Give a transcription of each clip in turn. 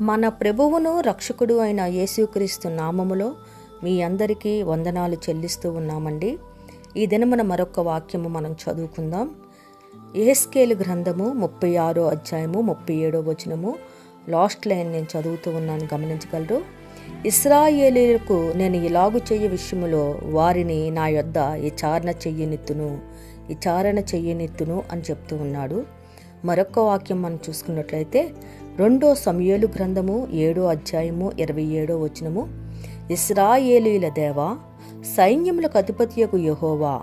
మన ప్రభువును రక్షకుడు అయిన యేసుక్రీస్తు నామములో మీ అందరికీ వందనాలు చెల్లిస్తూ ఉన్నామండి. ఈ దినమున మరొక వాక్యము మనం చదువుకుందాం. ఏస్కేలు గ్రంథము ముప్పై ఆరో అధ్యాయము ముప్పై ఏడో వచనము. లాస్ట్ లైన్ నేను చదువుతూ ఉన్నాను గమనించగలరు? ఇస్రాయేలీలకు నేను ఇలాగు చెయ్య విషయములో వారిని నా యొద్ద విచారణ చెయ్యనిత్తును విచారణ చెయ్యనిత్తును అని చెప్తూ ఉన్నాడు. మరొక వాక్యం మనం చూసుకున్నట్లయితే రెండో సమయలు గ్రంథము ఏడో అధ్యాయము ఇరవై ఏడో వచనము. ఇస్రాయేలీల దేవా సైన్యములకు అధిపతియకు యహోవా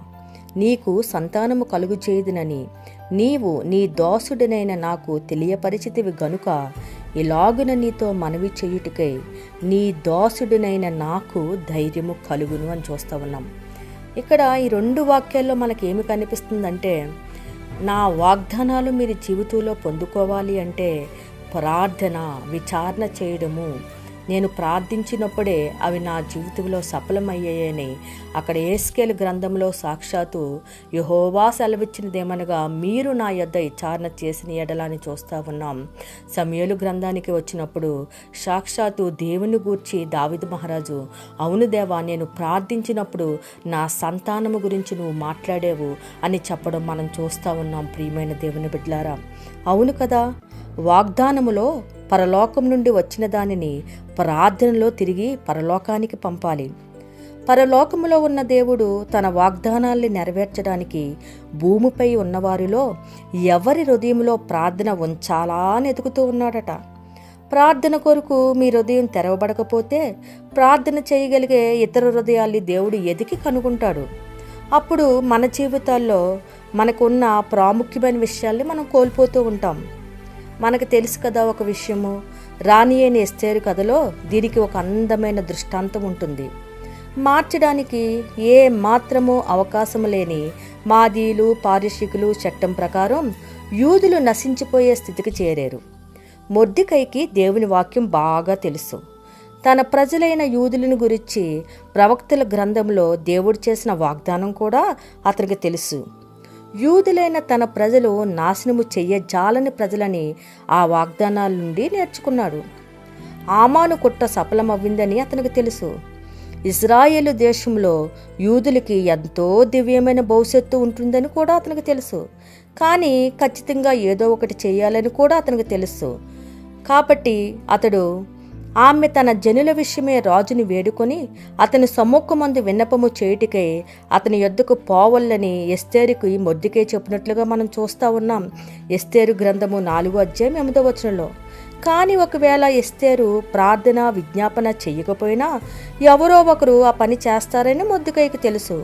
నీకు సంతానము కలుగు చేయదునని నీవు నీ దాసుడినైన నాకు తెలియపరిచితివి గనుక ఇలాగున నీతో మనవి చేయుటికై నీ దాసుడినైన నాకు ధైర్యము కలుగును అని చూస్తూ ఉన్నాం. ఇక్కడ ఈ రెండు వాక్యాల్లో మనకి ఏమి కనిపిస్తుందంటే నా వాగ్దానాలు మీరు జీవితంలో పొందుకోవాలి అంటే ప్రార్థన విచారణ చేయడము. నేను ప్రార్థించినప్పుడే అవి నా జీవితంలో సఫలమయ్యాయని అక్కడ ఏస్కేల్ గ్రంథంలో సాక్షాత్తు యహోవా సెలవిచ్చినదేమనగా మీరు నా యొద్ద విచారణ చేసిన ఎడలాని చూస్తూ ఉన్నాం. సమయలు గ్రంథానికి వచ్చినప్పుడు సాక్షాత్తు దేవుని గూర్చి దావిద మహారాజు అవును దేవా నేను ప్రార్థించినప్పుడు నా సంతానము గురించి నువ్వు మాట్లాడేవు అని చెప్పడం మనం చూస్తూ ఉన్నాం ప్రియమైన దేవుని బిడ్డలారా. అవును కదా? వాగ్దానములో పరలోకం నుండి వచ్చిన దానిని ప్రార్థనలో తిరిగి పరలోకానికి పంపాలి. పరలోకములో ఉన్న దేవుడు తన వాగ్దానాల్ని నెరవేర్చడానికి భూమిపై ఉన్నవారిలో ఎవరి హృదయంలో ప్రార్థన ఉంచాలా అని ఎదుగుతూ ఉన్నాడట. ప్రార్థన కొరకు మీ హృదయం తెరవబడకపోతే ప్రార్థన చేయగలిగే ఇతర హృదయాల్ని దేవుడు ఎదికి కనుగొంటాడు. అప్పుడు మన జీవితాల్లో మనకున్న ప్రాముఖ్యమైన విషయాల్ని మనం కోల్పోతూ ఉంటాం. మనకు తెలుసు కదా ఒక విషయము. రాణి అయిన ఎస్తేరు కథలో దీనికి ఒక అందమైన దృష్టాంతం ఉంటుంది. మార్చడానికి ఏ మాత్రము అవకాశం లేని మాదీలు పారిశికులు చట్టం ప్రకారం యూదులు నశించిపోయే స్థితికి చేరారు. మొద్దికైకి దేవుని వాక్యం బాగా తెలుసు. తన ప్రజలైన యూదులను గురించి ప్రవక్తల గ్రంథంలో దేవుడు చేసిన వాగ్దానం కూడా అతనికి తెలుసు. యూదులైన తన ప్రజలు నాశనము చెయ్యజాలని ప్రజలని ఆ వాగ్దానాల నుండి నేర్చుకున్నాడు. ఆమాను కుట్ర సఫలమవ్విందని అతనికి తెలుసు. ఇజ్రాయేలు దేశంలో యూదులకి ఎంతో దివ్యమైన భవిష్యత్తు ఉంటుందని కూడా అతనికి తెలుసు. కానీ ఖచ్చితంగా ఏదో ఒకటి చేయాలని కూడా అతనికి తెలుసు. కాబట్టి అతడు ఆమె తన జనుల విషయమే రాజుని వేడుకొని అతని సమ్ముఖమందు విన్నపము చేయుటికై అతని యొద్దకు పోవల్లని ఎస్తేరుకి మొద్దుకే చెప్పినట్లుగా మనం చూస్తూ ఉన్నాం. ఎస్తేరు గ్రంథము నాలుగో అధ్యాయం ఎనిమిదో వచనంలో కానీ ఒకవేళ ఎస్తేరు ప్రార్థన విజ్ఞాపన చేయకపోయినా ఎవరో ఒకరు ఆ పని చేస్తారని మొద్దుకైకి తెలుసు.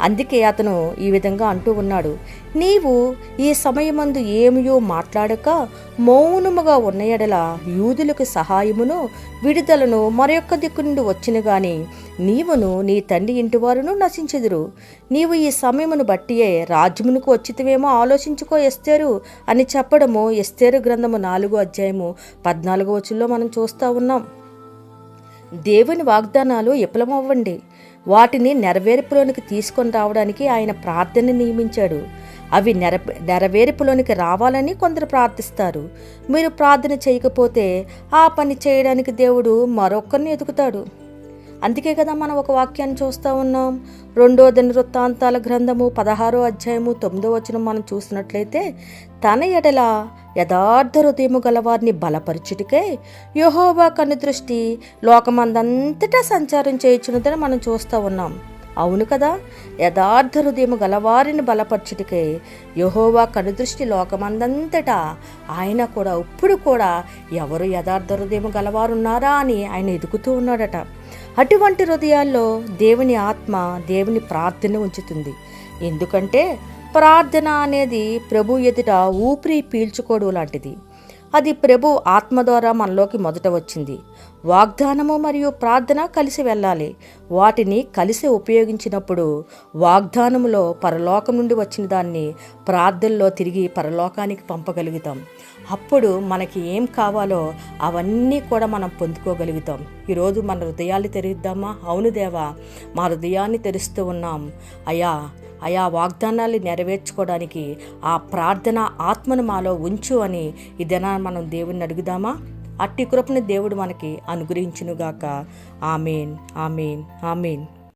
అందుకే అతను ఈ విధంగా అంటూ ఉన్నాడు. నీవు ఈ సమయమందు ఏమియో మాట్లాడక మౌనముగా ఉన్న ఎడల యూదులకు సహాయమును విడుదలను మరొక్క దిక్కు నుండి వచ్చిన గాని నీవును నీ తండ్రి ఇంటివారును నశించెదురు. నీవు ఈ సమయమును బట్టియే రాజ్యమునకు వచ్చితవేమో ఆలోచించుకో ఎస్తేరు అని చెప్పడము ఎస్తేరు గ్రంథము నాలుగో అధ్యాయము పద్నాలుగో వచ్చుల్లో మనం చూస్తూ ఉన్నాం. దేవుని వాగ్దానాలు విఫలమవ్వండి. వాటిని నెరవేర్పులోనికి తీసుకొని రావడానికి ఆయన ప్రార్థన నియమించాడు. అవి నెర నెరవేర్పులోనికి రావాలని కొందరు ప్రార్థిస్తారు. మీరు ప్రార్థన చేయకపోతే ఆ పని చేయడానికి దేవుడు మరొక్కరిని ఎదుగుతాడు. అందుకే కదా మనం ఒక వాక్యాన్ని చూస్తూ ఉన్నాం. రెండో దినవృత్తాంతాల గ్రంథము పదహారో అధ్యాయము తొమ్మిదో వచనం మనం చూసినట్లయితే తన ఎడల యథార్థ హృదయము గలవారిని బలపరచుటికే యహోవా కను దృష్టి లోకమందంతటా సంచారం చేయించున్నదని మనం చూస్తూ ఉన్నాం. అవును కదా యథార్థ హృదయము గలవారిని బలపరచుటికే యహోవా కనుదృష్టి లోకమందంతటా ఆయన కూడా ఇప్పుడు కూడా ఎవరు యథార్థ హృదయము గలవారున్నారా అని ఆయన ఎదుగుతూ ఉన్నాడట. అటువంటి హృదయాల్లో దేవుని ఆత్మ దేవుని ప్రార్థన ఉంచుతుంది. ఎందుకంటే ప్రార్థన అనేది ప్రభు ఎదుట ఊపిరి పీల్చుకోవడం లాంటిది. అది ప్రభు ఆత్మ ద్వారా మనలోకి మొదట వచ్చింది. వాగ్దానము మరియు ప్రార్థన కలిసి వెళ్ళాలి. వాటిని కలిసి ఉపయోగించినప్పుడు వాగ్దానములో పరలోకం నుండి వచ్చిన దాన్ని ప్రార్థనలో తిరిగి పరలోకానికి పంపగలుగుతాం. అప్పుడు మనకి ఏం కావాలో అవన్నీ కూడా మనం పొందుకోగలుగుతాం. ఈరోజు మన హృదయాలు తెరిద్దామా? అవును దేవా మా హృదయాన్ని తెరుస్తూ ఉన్నాం. అయా ఆయా వాగ్దానాలు నెరవేర్చుకోవడానికి ఆ ప్రార్థన ఆత్మను మాలో ఉంచు అని ఈ దినాన్ని మనం దేవుణ్ణి అడుగుదామా? అట్టి కృపను దేవుడు మనకి అనుగ్రహించునుగాక. Amen amen amen.